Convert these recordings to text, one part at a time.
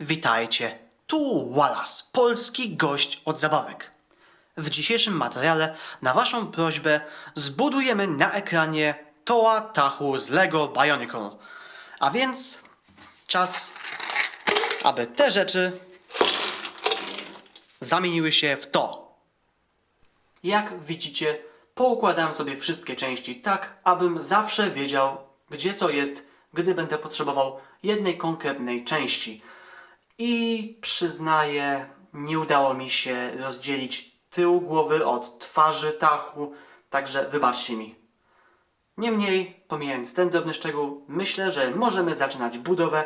Witajcie, tu Wallace, polski gość od zabawek. W dzisiejszym materiale na Waszą prośbę zbudujemy na ekranie Toa Tachu z LEGO Bionicle. A więc czas, aby te rzeczy zamieniły się w to. Jak widzicie, poukładałem sobie wszystkie części tak, abym zawsze wiedział, gdzie co jest, gdy będę potrzebował jednej konkretnej części. I przyznaję, nie udało mi się rozdzielić tył głowy od twarzy Tachu, także wybaczcie mi. Niemniej, pomijając ten drobny szczegół, myślę, że możemy zaczynać budowę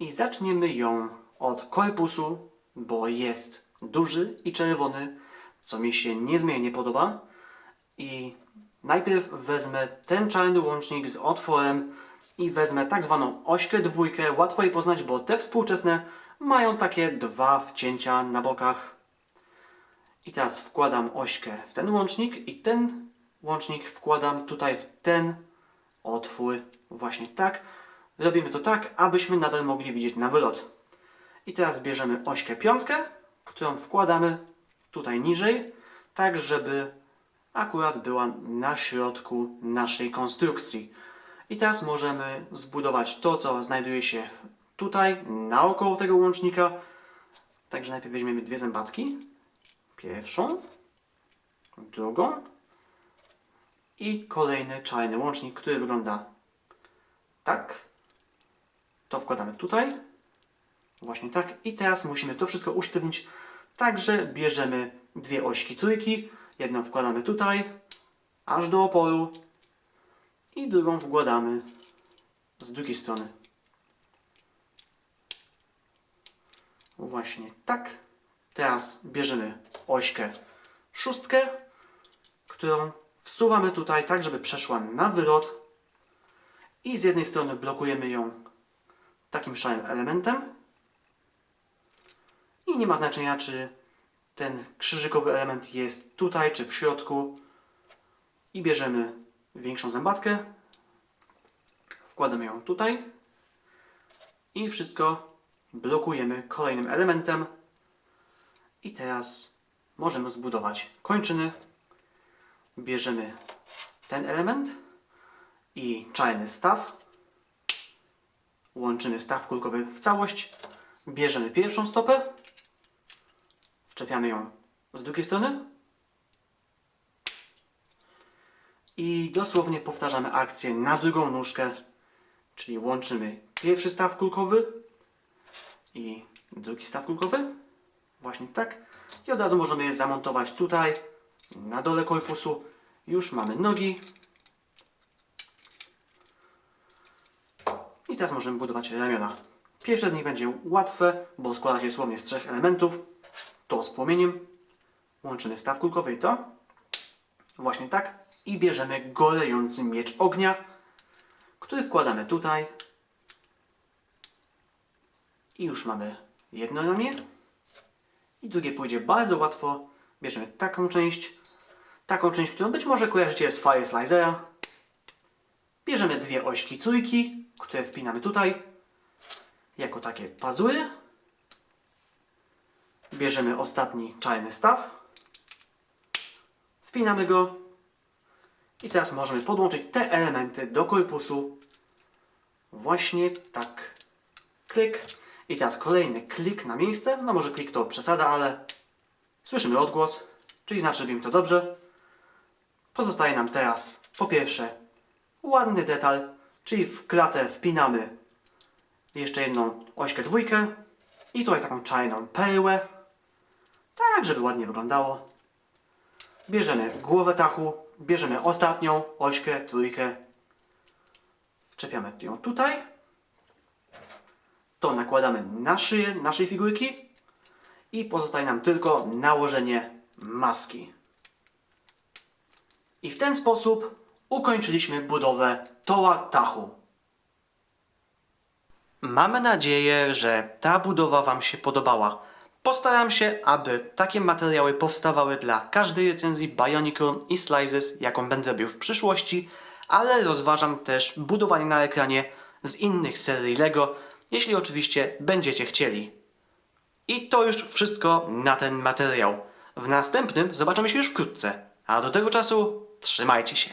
i zaczniemy ją od korpusu, bo jest duży i czerwony, co mi się niezmiernie podoba. I najpierw wezmę ten czarny łącznik z otworem i wezmę tak zwaną ośkę dwójkę. Łatwo jej poznać, bo te współczesne mają takie dwa wcięcia na bokach. I teraz wkładam ośkę w ten łącznik i ten łącznik wkładam tutaj w ten otwór. Właśnie tak. Robimy to tak, abyśmy nadal mogli widzieć na wylot. I teraz bierzemy ośkę piątkę, którą wkładamy tutaj niżej, tak żeby akurat była na środku naszej konstrukcji. I teraz możemy zbudować to, co znajduje się tutaj, naokoło tego łącznika. Także najpierw weźmiemy dwie zębatki. Pierwszą, drugą i kolejny czarny łącznik, który wygląda tak. To wkładamy tutaj. Właśnie tak. I teraz musimy to wszystko usztywnić. Także bierzemy dwie ośki trójki. Jedną wkładamy tutaj, aż do oporu. I drugą wkładamy z drugiej strony. Właśnie tak. Teraz bierzemy ośkę szóstkę, którą wsuwamy tutaj tak, żeby przeszła na wylot. I z jednej strony blokujemy ją takim szarym elementem. I nie ma znaczenia, czy ten krzyżykowy element jest tutaj, czy w środku. I bierzemy większą zębatkę. Wkładamy ją tutaj. I wszystko blokujemy kolejnym elementem. I teraz możemy zbudować kończyny. Bierzemy ten element i czarny staw. Łączymy staw kulkowy w całość. Bierzemy pierwszą stopę. Wczepiamy ją z drugiej strony. I dosłownie powtarzamy akcję na drugą nóżkę. Czyli łączymy pierwszy staw kulkowy i drugi staw kulkowy. Właśnie tak. I od razu możemy je zamontować tutaj, na dole korpusu. Już mamy nogi. I teraz możemy budować ramiona. Pierwsze z nich będzie łatwe, bo składa się dosłownie z trzech elementów. To z płomieniem. Łączymy staw kulkowy i to. Właśnie tak. I bierzemy gorejący miecz ognia, który wkładamy tutaj. I już mamy jedno ramię. I drugie pójdzie bardzo łatwo. Bierzemy taką część, taką część, którą być może kojarzycie z Fire Slicera. Bierzemy dwie ośki trójki, które wpinamy tutaj, jako takie pazury. Bierzemy ostatni czarny staw. Wpinamy go. I teraz możemy podłączyć te elementy do korpusu. Właśnie tak. Klik. I teraz kolejny klik na miejsce. No może klik to przesada, ale słyszymy odgłos, czyli znaczy, robimy to dobrze. Pozostaje nam teraz po pierwsze ładny detal, czyli w klatę wpinamy jeszcze jedną ośkę dwójkę i tutaj taką czarną perłę, tak żeby ładnie wyglądało. Bierzemy głowę tachu, bierzemy ostatnią ośkę trójkę, wczepiamy ją tutaj to nakładamy na szyję naszej figurki i pozostaje nam tylko nałożenie maski. I w ten sposób ukończyliśmy budowę Toa Tachu. Mamy nadzieję, że ta budowa Wam się podobała. Postaram się, aby takie materiały powstawały dla każdej recenzji Bionicle i Slices, jaką będę robił w przyszłości, ale rozważam też budowanie na ekranie z innych serii LEGO, jeśli oczywiście będziecie chcieli. I to już wszystko na ten materiał. W następnym zobaczymy się już wkrótce. A do tego czasu trzymajcie się.